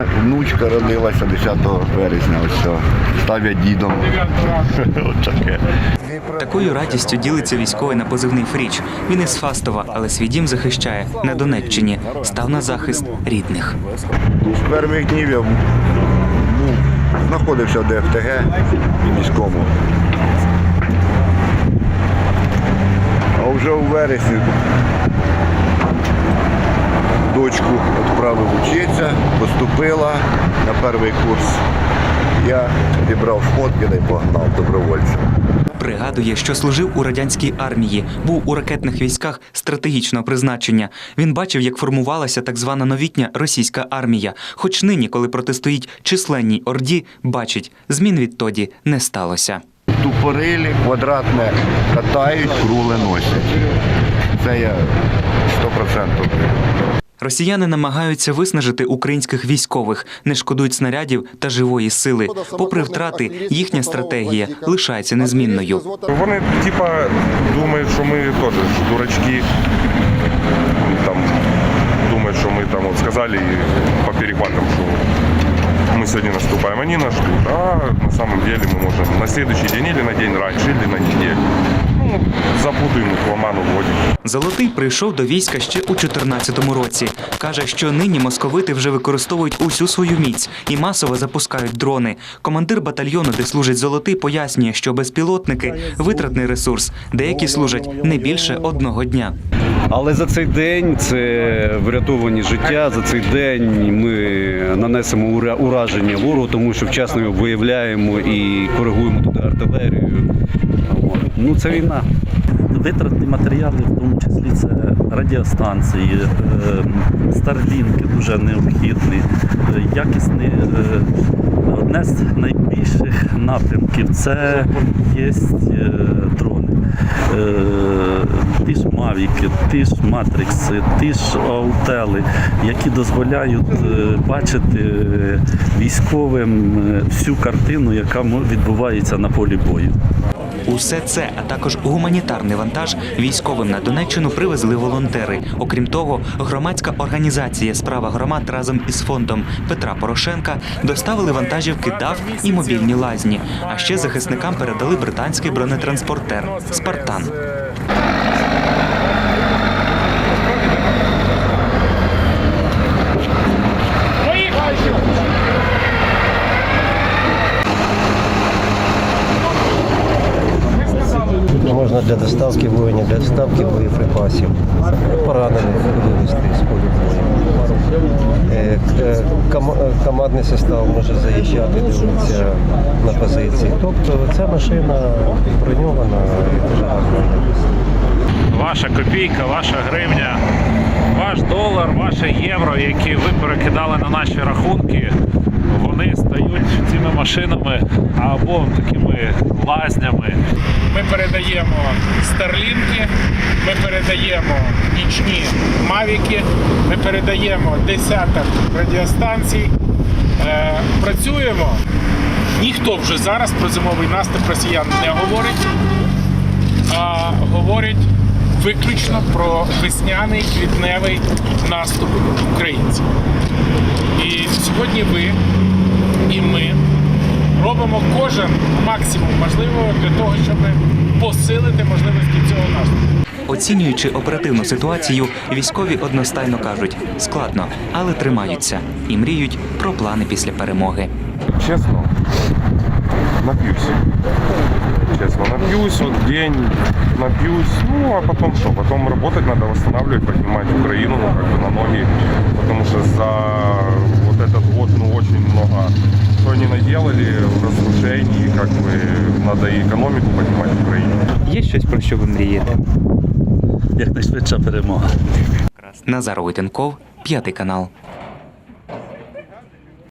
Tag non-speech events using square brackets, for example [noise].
Внучка родилася 10 березня, ось що. Став я дідом. [laughs] Такою радістю ділиться військовий на позивний Фріч. Він із Фастова, але свій дім захищає на Донеччині. Став на захист рідних. З перших днів я ну, знаходився в ДФТГ військовому. А вже у вересні дочку відправив вчитися, поступила на перший курс. Я зібрав шмотки та й погнав добровольцем. Пригадує, що служив у радянській армії, був у ракетних військах стратегічного призначення. Він бачив, як формувалася так звана новітня російська армія. Хоч нині, коли протистоїть численній орді, бачить, змін відтоді не сталося. Тупорилі, квадратне катають, кругле носять. Це я 100% Росіяни намагаються виснажити українських військових, не шкодують снарядів та живої сили. Попри втрати, їхня стратегія лишається незмінною. Вони типа думають, що ми теж дурачки. Там думають, що ми там от сказали по перехватам, що мы сегодня наступаем, они нас. А на самом деле мы можем на следующий день или на день раньше, или на неделю. Ну, запутаем их в оману. Золотий прийшов до війська ще у 14-му році. Каже, що нині московити вже використовують усю свою міць і масово запускають дрони. Командир батальйону, де служить золотий, пояснює, що безпілотники витратний ресурс. Деякі служать не більше одного дня. Але за цей день це врятовані життя. За цей день ми нанесемо ура- ураження ворогу, тому що вчасно виявляємо і коригуємо туди артилерію. Ну це війна. Витратні матеріали, в тому числі це радіостанції, е, старлінки дуже необхідні, е, якісні. е, Одне з найбільших напрямків це є е, дрони. Е, Ті ж мавіки, ті ж матрикси, ті ж аутели, які дозволяють е, бачити е, військовим е, всю картину, яка відбувається на полі бою. Усе це, а також гуманітарний вантаж військовим на Донеччину привезли волонтери. Окрім того, громадська організація Справа громад разом із фондом Петра Порошенка доставили вантажівки ДАВ і мобільні лазні. А ще захисникам передали британський бронетранспортер Спартан. Можна для доставки воїнів, для доставки боєприпасів, поранених вивезти з полю. Е, е, е, Командний состав може заїжджати, дивитися на позиції. Тобто ця машина броньована і дуже гарна. ваша копійка, ваша гривня, ваш долар, ваше євро, які ви перекидали на наші рахунки, машинами або такими лазнями. Ми передаємо старлінки, ми передаємо нічні мавіки, ми передаємо десяток радіостанцій. Е, працюємо. Ніхто вже зараз про зимовий наступ росіян не говорить, а говорять виключно про весняний квітневий наступ українців. І сьогодні ви і ми робимо кожен максимум можливого для того, щоб посилити можливості цього наступу. Оцінюючи оперативну ситуацію, військові одностайно кажуть складно, але тримаються і мріють про плани після перемоги. Честно, напьюсь. Честно, напьюсь, вот день напьюсь, ну а потом что? Потом работать надо, восстанавливать, поднимать Украину, ну на ноги, потому что за надо і економіку піднімати в Україні. Є щось про що ви мрієте? Якнайшвидша перемога. Назар Войтенков, п'ятий канал.